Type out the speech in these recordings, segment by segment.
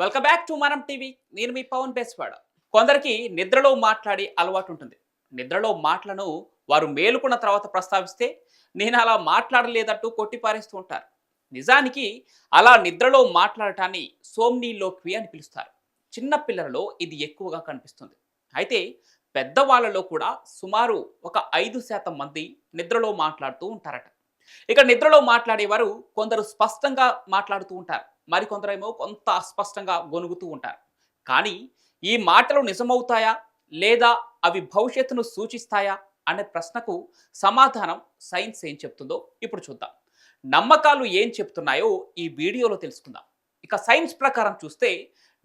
Welcome back to Manam TV నేను మీ పవన్ బేస్వాడ. కొందరికి నిద్రలో మాట్లాడే అలవాటు ఉంటుంది. నిద్రలో మాటలను వారు మేలుకున్న తర్వాత ప్రస్తావిస్తే నేను అలా మాట్లాడలేదంటూ కొట్టిపారేస్తూ ఉంటారు. నిజానికి అలా నిద్రలో మాట్లాడటాన్ని సోమ్నీలోక్వి అని పిలుస్తారు. చిన్న పిల్లలలో ఇది ఎక్కువగా కనిపిస్తుంది. అయితే పెద్దవాళ్ళలో కూడా సుమారు ఒక ఐదు శాతం మంది నిద్రలో మాట్లాడుతూ ఉంటారట. ఇక నిద్రలో మాట్లాడేవారు కొందరు స్పష్టంగా మాట్లాడుతూ ఉంటారు. మరికొందరేమో కొంత అస్పష్టంగా గొనుగుతూ ఉంటారు. కానీ ఈ మాటలు నిజమవుతాయా? లేదా అవి భవిష్యత్తును సూచిస్తాయా? అనే ప్రశ్నకు సమాధానం సైన్స్ ఏం చెప్తుందో ఇప్పుడు చూద్దాం. నమ్మకాలు ఏం చెప్తున్నాయో ఈ వీడియోలో తెలుసుకుందాం. ఇక సైన్స్ ప్రకారం చూస్తే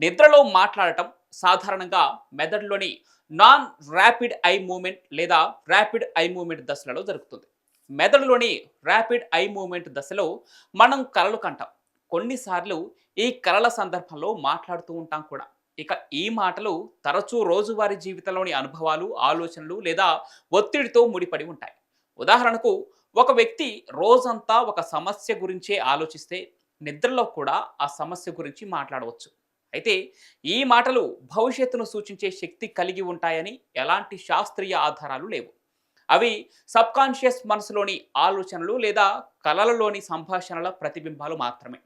నిద్రలో మాట్లాడటం సాధారణంగా మెదడులోని నాన్ ర్యాపిడ్ ఐ మూమెంట్ లేదా ర్యాపిడ్ ఐ మూమెంట్ దశలలో జరుగుతుంది. మెదడులోని ర్యాపిడ్ ఐ మూమెంట్ దశలో మనం కలలు కంటాం. కొన్నిసార్లు ఈ కళల సందర్భంలో మాట్లాడుతూ ఉంటాం కూడా. ఇక ఈ మాటలు తరచూ రోజువారీ జీవితంలోని అనుభవాలు ఆలోచనలు లేదా ఒత్తిడితో ముడిపడి ఉంటాయి. ఉదాహరణకు ఒక వ్యక్తి రోజంతా ఒక సమస్య గురించే ఆలోచిస్తే నిద్రలో కూడా ఆ సమస్య గురించి మాట్లాడవచ్చు. అయితే ఈ మాటలు భవిష్యత్తును సూచించే శక్తి కలిగి ఉంటాయని ఎలాంటి శాస్త్రీయ ఆధారాలు లేవు. అవి సబ్కాన్షియస్ మనసులోని ఆలోచనలు లేదా కలలలోని సంభాషణల ప్రతిబింబాలు మాత్రమే.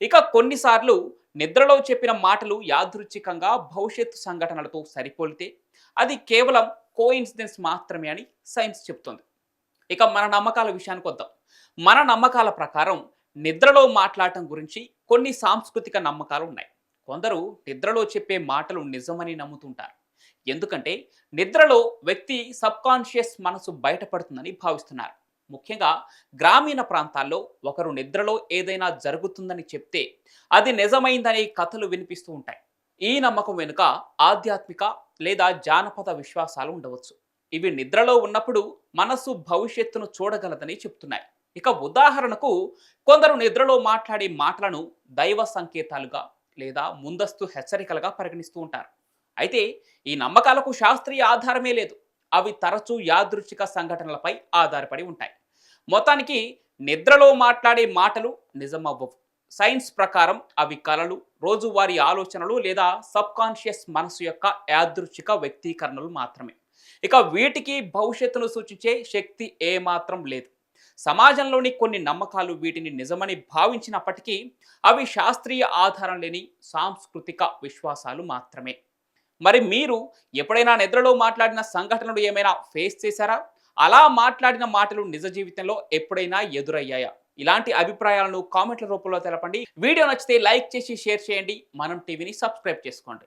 ఇక కొన్నిసార్లు నిద్రలో చెప్పిన మాటలు యాదృచ్ఛికంగా భవిష్యత్తు సంఘటనలతో సరిపోలితే అది కేవలం కోఇన్సిడెన్స్ మాత్రమే అని సైన్స్ చెప్తుంది ఇక మన నమ్మకాల విషయానికి వద్దాం. మన నమ్మకాల ప్రకారం నిద్రలో మాట్లాడటం గురించి కొన్ని సాంస్కృతిక నమ్మకాలు ఉన్నాయి. కొందరు నిద్రలో చెప్పే మాటలు నిజమని నమ్ముతుంటారు. ఎందుకంటే నిద్రలో వ్యక్తి సబ్కాన్షియస్ మనసు బయటపడుతుందని భావిస్తున్నారు. ముఖ్యంగా గ్రామీణ ప్రాంతాల్లో ఒకరు నిద్రలో ఏదైనా జరుగుతుందని చెప్తే అది నిజమైందనే కథలు వినిపిస్తూ ఉంటాయి. ఈ నమ్మకం వెనుక ఆధ్యాత్మిక లేదా జానపద విశ్వాసాలు ఉండవచ్చు. ఇవి నిద్రలో ఉన్నప్పుడు మనసు భవిష్యత్తును చూడగలదని చెప్తున్నాయి. ఇక ఉదాహరణకు కొందరు నిద్రలో మాట్లాడే మాటలను దైవ సంకేతాలుగా లేదా ముందస్తు హెచ్చరికలుగా పరిగణిస్తూ ఉంటారు. అయితే ఈ నమ్మకాలకు శాస్త్రీయ ఆధారమే లేదు. అవి తరచూ యాదృచ్ఛిక సంఘటనలపై ఆధారపడి ఉంటాయి. మొత్తానికి నిద్రలో మాట్లాడే మాటలు నిజమవ్వవు. సైన్స్ ప్రకారం అవి కలలు రోజువారీ ఆలోచనలు లేదా సబ్కాన్షియస్ మనసు యొక్క యాదృచ్ఛిక వ్యక్తీకరణలు మాత్రమే. ఇక వీటికి భవిష్యత్తును సూచించే శక్తి ఏమాత్రం లేదు. సమాజంలోని కొన్ని నమ్మకాలు వీటిని నిజమని భావించినప్పటికీ అవి శాస్త్రీయ ఆధారం లేని సాంస్కృతిక విశ్వాసాలు మాత్రమే. మరి మీరు ఎప్పుడైనా నిద్రలో మాట్లాడిన సంఘటనలు ఏమైనా ఫేస్ చేశారా? అలా మాట్లాడిన మాటలు నిజ జీవితంలో ఎప్పుడైనా ఎదురయ్యాయా? ఇలాంటి అభిప్రాయాలను కామెంట్ల రూపంలో తెలపండి. వీడియో నచ్చితే లైక్ చేసి షేర్ చేయండి. మనం టీవీని సబ్స్క్రైబ్ చేసుకోండి.